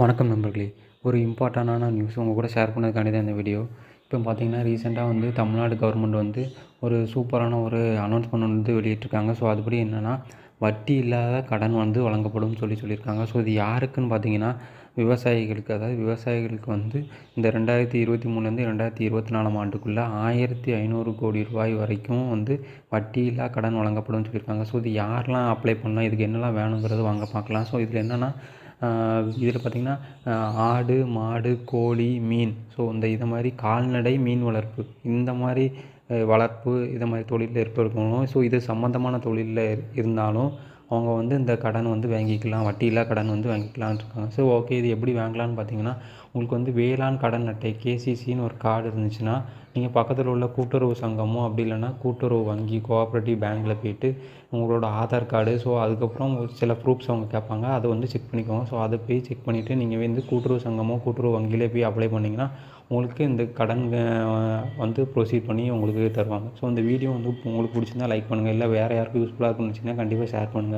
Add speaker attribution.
Speaker 1: வணக்கம் நண்பர்களே. ஒரு இம்பார்ட்டண்டான நியூஸ் உங்கள் கூட ஷேர் பண்ணதுக்காண்டி தான் இந்த வீடியோ. இப்போ பார்த்தீங்கன்னா ரீசெண்டாக வந்து தமிழ்நாடு கவர்மெண்ட் வந்து ஒரு சூப்பரான ஒரு அனௌன்ஸ்மெண்ட் வந்து வெளியிட்டிருக்காங்க. ஸோ அதுபடி என்னென்னா வட்டி இல்லாத கடன் வந்து வழங்கப்படும்னு சொல்லி சொல்லியிருக்காங்க. ஸோ இது யாருக்குன்னு பார்த்தீங்கன்னா விவசாயிகளுக்கு அதாவது விவசாயிகளுக்கு வந்து இந்த ரெண்டாயிரத்தி இருபத்தி மூணுலேருந்து ரெண்டாயிரத்தி இருபத்தி நாலாம் ஆண்டுக்குள்ளே ஆயிரத்தி ஐநூறு கோடி ரூபாய் வரைக்கும் வந்து வட்டி இல்லா கடன் வழங்கப்படும்னு சொல்லியிருக்காங்க. ஸோ இது யாரெலாம் அப்ளை பண்ணலாம் இதுக்கு என்னெல்லாம் வேணுங்கிறது வாங்க பார்க்கலாம். ஸோ இதில் என்னென்னா இதில் பார்த்திங்கன்னா ஆடு மாடு கோழி மீன். ஸோ இந்த இதை மாதிரி கால்நடை மீன் வளர்ப்பு. இந்த மாதிரி வளர்ப்பு இதை மாதிரி தொழிலில் இருப்பவர்களும் ஸோ இது சம்மந்தமான தொழிலில் இருந்தாலும் அவங்க வந்து இந்த கடன் வந்து வாங்கிக்கலாம் வட்டியில்லா கடன் வந்து வாங்கிக்கலாம்னு இருக்காங்க. ஸோ ஓகே இது எப்படி வாங்கலாம்னு பார்த்தீங்கன்னா உங்களுக்கு வந்து வேளாண் கடன் அட்டை கேசிசின்னு ஒரு கார்டு இருந்துச்சுன்னா நீங்கள் பக்கத்தில் உள்ள கூட்டுறவு சங்கமோ அப்படி இல்லைன்னா கூட்டுறவு வங்கி கோஆப்ரேட்டிவ் பேங்க்கில் போயிட்டு உங்களோட ஆதார் கார்டு ஸோ அதுக்கப்புறம் சில ப்ரூஃப்ஸ் அவங்க கேட்பாங்க. அதை வந்து செக் பண்ணிக்கோங்க. ஸோ அதை போய் செக் பண்ணிவிட்டு நீங்கள் வந்து கூட்டுறவு சங்கமோ கூட்டுறவு வங்கியிலே போய் அப்ளை பண்ணிங்கன்னா உங்களுக்கு இந்த கடன் வந்து ப்ரொசீட் பண்ணி உங்களுக்கு தருவாங்க. ஸோ இந்த வீடியோ வந்து உங்களுக்கு பிடிச்சிருந்தா லைக் பண்ணுங்கள் இல்லை வேறு யாருக்கும் யூஸ்ஃபுல்லாக இருக்குன்னு வச்சிங்கன்னா கண்டிப்பாக ஷேர் பண்ணுங்கள்